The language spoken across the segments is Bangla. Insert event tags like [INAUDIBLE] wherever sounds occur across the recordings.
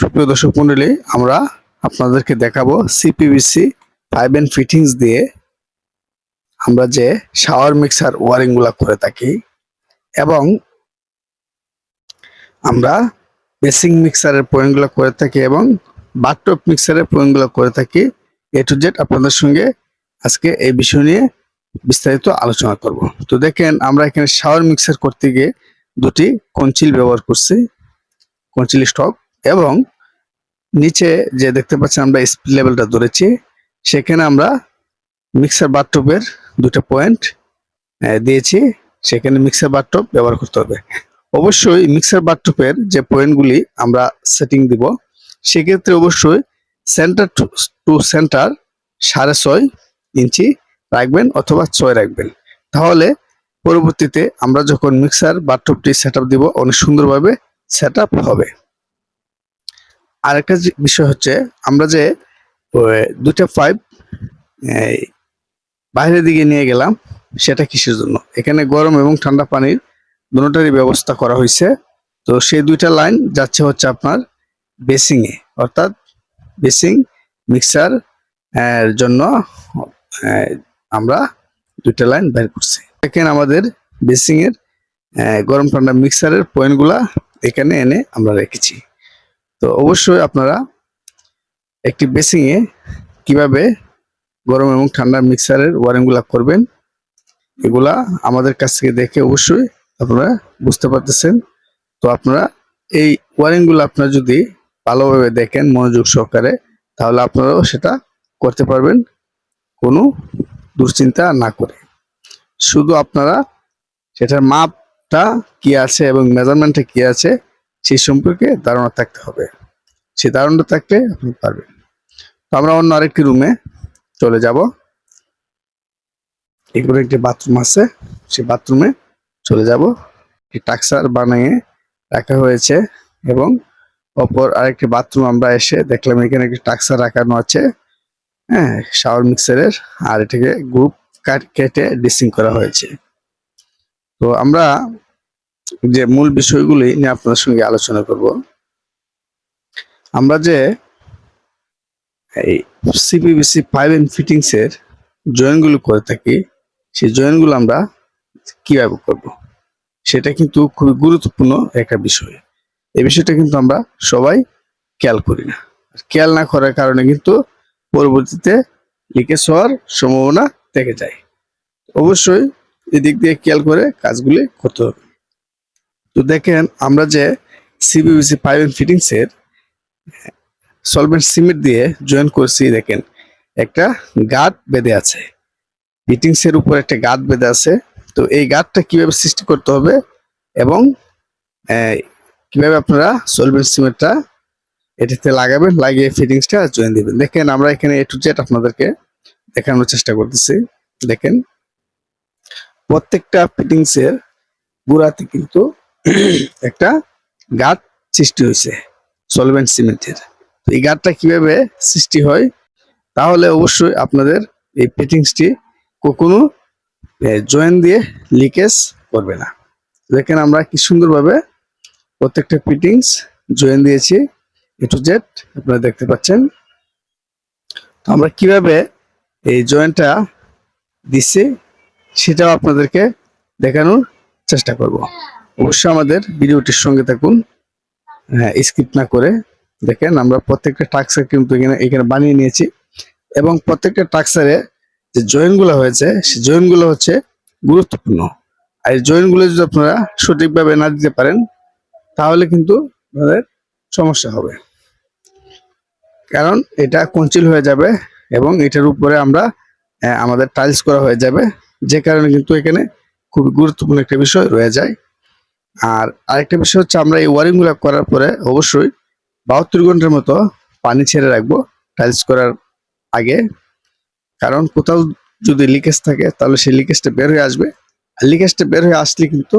সুপ্রিয় দর্শক মন্ডলী, আমরা আপনাদেরকে দেখাবো সিপিভিসি ফাইভ এন্ড ফিটিংস দিয়ে আমরা যে শাওয়ার মিক্সার ওয়ারিংগুলা করে থাকি এবং আমরা বেসিং মিক্সারের পয়েন্টগুলো করে থাকি এবং বাথটপ মিক্সারের পয়েন্টগুলো করে থাকি। এ টু জেড আপনাদের সঙ্গে আজকে এই বিষয় নিয়ে বিস্তারিত আলোচনা করব। তো দেখেন, আমরা এখানে শাওয়ার মিক্সার করতে গিয়ে দুটি কঞ্চিল ব্যবহার করছি। কঞ্চিল স্টক এবং নিচে যে দেখতে পাচ্ছেন আমরা স্পিড লেভেলটা ধরেছি, সেখানে আমরা মিক্সার বাথটপের দুটো পয়েন্ট দিয়েছি। সেখানে মিক্সার বাথটপ ব্যবহার করতে হবে। অবশ্যই মিক্সার বাথটপের যে পয়েন্টগুলি আমরা সেটিং দিব, সেক্ষেত্রে অবশ্যই সেন্টার টু সেন্টার সাড়ে ছয় ইঞ্চি রাখবেন অথবা ছয় রাখবেন। তাহলে পরবর্তীতে আমরা যখন মিক্সার বাথটপটি সেট দিব, অনেক সুন্দরভাবে সেট হবে। আরেকটা বিষয় হচ্ছে, আমরা যে দুটা পাইপ বাইরের দিকে নিয়ে গেলাম, সেটা কিসের জন্য? এখানে গরম এবং ঠান্ডা পানির দুটারই ব্যবস্থা করা হয়েছে। তো সেই দুইটা লাইন যাচ্ছে হচ্ছে আপনার বেসিং এ, অর্থাৎ বেসিং মিক্সার এর জন্য আমরা দুইটা লাইন বের করছি। এখানে আমাদের বেসিং এর গরম ঠান্ডা মিক্সারের পয়েন্টগুলা এখানে এনে আমরা রেখেছি। তো অবশ্যই আপনারা একটি বেসিংয়ে কীভাবে গরম এবং ঠান্ডা মিক্সারের ওয়ারিংগুলা করবেন, এগুলা আমাদের কাছ থেকে দেখে অবশ্যই আপনারা বুঝতে পারতেছেন। তো আপনারা এই ওয়ারিংগুলো আপনারা যদি ভালোভাবে দেখেন মনোযোগ সহকারে, তাহলে আপনারাও সেটা করতে পারবেন। কোনো দুশ্চিন্তা না করে। শুধু আপনারা সেটার মাপটা কি আছে এবং মেজারমেন্টটা কি আছে সেই সম্পর্কে ধারণা থাকতে হবে। সেই ধারণা থাকলে আপনি পারবেন। তো আমরা অন্য আরেকটি রুমে চলে যাব। এগুলো একটি বাথরুম আছে। সেই বাথরুমে চলে যাব। টাক্সার বানিয়ে রাখা হয়েছে এবং অপর আরেকটি বাথরুম আমরা এসে দেখলাম এখানে একটি টাক্সার রাখানো আছে। হ্যাঁ শাওয়ার মিক্সারের আর এটাকে গ্রুপ কাট কেটে ডিসিং করা হয়েছে। তো আমরা যে মূল বিষয়গুলি নিয়ে আপনাদের সঙ্গে আলোচনা করব। আমরা যে এই সিপিবিসি পাইপ এন্ড ফিটিংস এর জয়েন্টগুলো করে থাকি, সেই জয়েনগুলো আমরা কীভাবে করব? সেটা কিন্তু খুবই গুরুত্বপূর্ণ একটা বিষয়। এই বিষয়টা কিন্তু আমরা সবাই খেয়াল করি না। খেয়াল না করার কারণে কিন্তু পরবর্তীতে লিকেজ হওয়ার সম্ভাবনা থেকে যায়। অবশ্যই এদিক দিয়ে খেয়াল করে কাজগুলি করতে হবে। তো দেখেন, আমরা যে সিবিবিসি পাইপ এন্ড ফিটিংস এর সলভেন্ট সিমেন্ট দিয়ে জয়েন করছি, দেখেন, একটা গাঁট বেঁধে আছে। ফিটিংস এর উপর একটা গাঁট বেঁধে আছে। তো এই গাঁটটা কীভাবে সৃষ্টি করতে হবে এবং কীভাবে আপনারা সলভেন্ট সিমেন্টটা এটাতে লাগাবেন, লাগিয়ে ফিটিংসটা জয়েন দিবেন। দেখেন, আমরা এখানে এ টু জেড আপনাদেরকে দেখানোর চেষ্টা করতেছি। দেখেন, প্রত্যেকটা ফিটিংস এর গুড়াতে কিন্তু [CLEARS THROAT] একটা গাঁট সৃষ্টি হয়েছে সলভেন্ট সিমেন্টের এই গাঁটটা কীভাবে সৃষ্টি হয়? তাহলে অবশ্যই আপনাদের এই ফিটিংসটি কখনো জয়েন দিয়ে লিকেজ করবে না। দেখেন আমরা কি সুন্দরভাবে প্রত্যেকটা ফিটিংস জয়েন দিয়েছি এ টু জেড আপনারা দেখতে পাচ্ছেন। তো আমরা কীভাবে এই জয়েন্টটা দিচ্ছি, সেটাও আপনাদেরকে দেখানোর চেষ্টা করব। অবশ্যই আমাদের ভিডিওটির সঙ্গে থাকুন। হ্যাঁ স্কিপ না করে দেখেন, আমরা প্রত্যেকটা টাক্সার কিন্তু এখানে এখানে বানিয়ে নিয়েছি। এবং প্রত্যেকটা টাক্সারে যে জয়েনগুলো হয়েছে, সেই জয়েনগুলো হচ্ছে গুরুত্বপূর্ণ। আর এই জয়েনগুলো যদি আপনারা সঠিকভাবে না দিতে পারেন, তাহলে কিন্তু আপনাদের সমস্যা হবে। কারণ এটা কঞ্চিল হয়ে যাবে এবং এটার উপরে আমরা আমাদের টাইলস করা হয়ে যাবে। যে কারণে কিন্তু এখানে খুবই গুরুত্বপূর্ণ একটা বিষয় রয়ে যায়। আর আরেকটা বিষয় হচ্ছে আমরা এই ওয়ারিংগুলো করার পরে অবশ্যই বাহাত্তর ঘণ্টার মতো পানি ছেড়ে রাখব টাইলস করার আগে। কারণ কোথাও যদি লিকেজ থাকে, তাহলে সেই লিকেজটা বের হয়ে আসবে। আর লিকেজটা বের হয়ে আসলে কিন্তু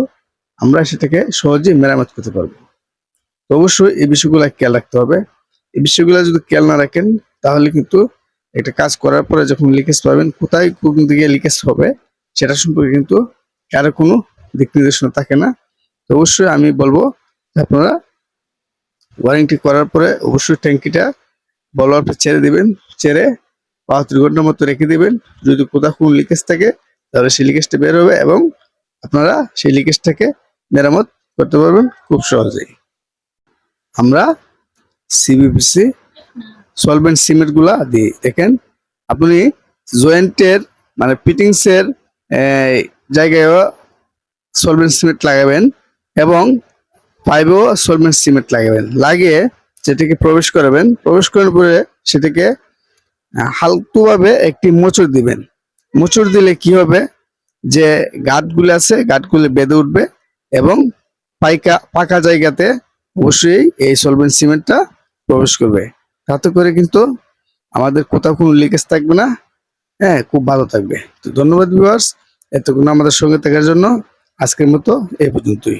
আমরা সেটাকে সহজেই মেরামত করতে পারব। তো অবশ্যই এই বিষয়গুলো খেয়াল রাখতে হবে। এই বিষয়গুলো যদি খেয়াল না রাখেন, তাহলে কিন্তু একটা কাজ করার পরে যখন লিকেজ পাবেন, কোথায় কোন দিকে লিকেজ হবে, সেটা সম্পর্কে কিন্তু কারও কোনো দিক নির্দেশনা থাকে না। অবশ্যই আমি বলব আপনারা ওয়ারিংটি করার পরে অবশ্যই ট্যাঙ্কিটা বল আপনি ছেড়ে দেবেন, ছেড়ে বাহাত্তর ঘণ্টার মতো রেখে দেবেন। যদি কোথাও কোনো লিকেজ থাকে, তাহলে সেই লিকেজটা বের হবে এবং আপনারা সেই লিকেজটাকে মেরামত করতে পারবেন খুব সহজেই। আমরা সিবিপিসি সলভেন্ট সিমেন্টগুলা দিই। দেখেন, আপনি জয়েন্টের মানে ফিটিংসের জায়গায়ও সলভেন্ট সিমেন্ট লাগাবেন। এবং পাইপেও সলভেন্ট সিমেন্ট লাগাবেন। লাগিয়ে সেটাকে প্রবেশ করাবেন। প্রবেশ করার পরে সেটাকে আহ, হালকুভাবে একটি মোচড় দিবেন। মোচড় দিলে কি হবে? যে গাঁটগুলো আছে গাঁটগুলো বেঁধে উঠবে এবং পাইকা পাকা জায়গাতে অবশ্যই এই সলভেন্ট সিমেন্টটা প্রবেশ করবে। তাতে করে কিন্তু আমাদের কোথাও কোনো লিকেজ থাকবে না। হ্যাঁ খুব ভালো থাকবে। তো ধন্যবাদ ভিউয়ার্স এতক্ষণ আমাদের সঙ্গে থাকার জন্য আজকের মতো এই পর্যন্তই।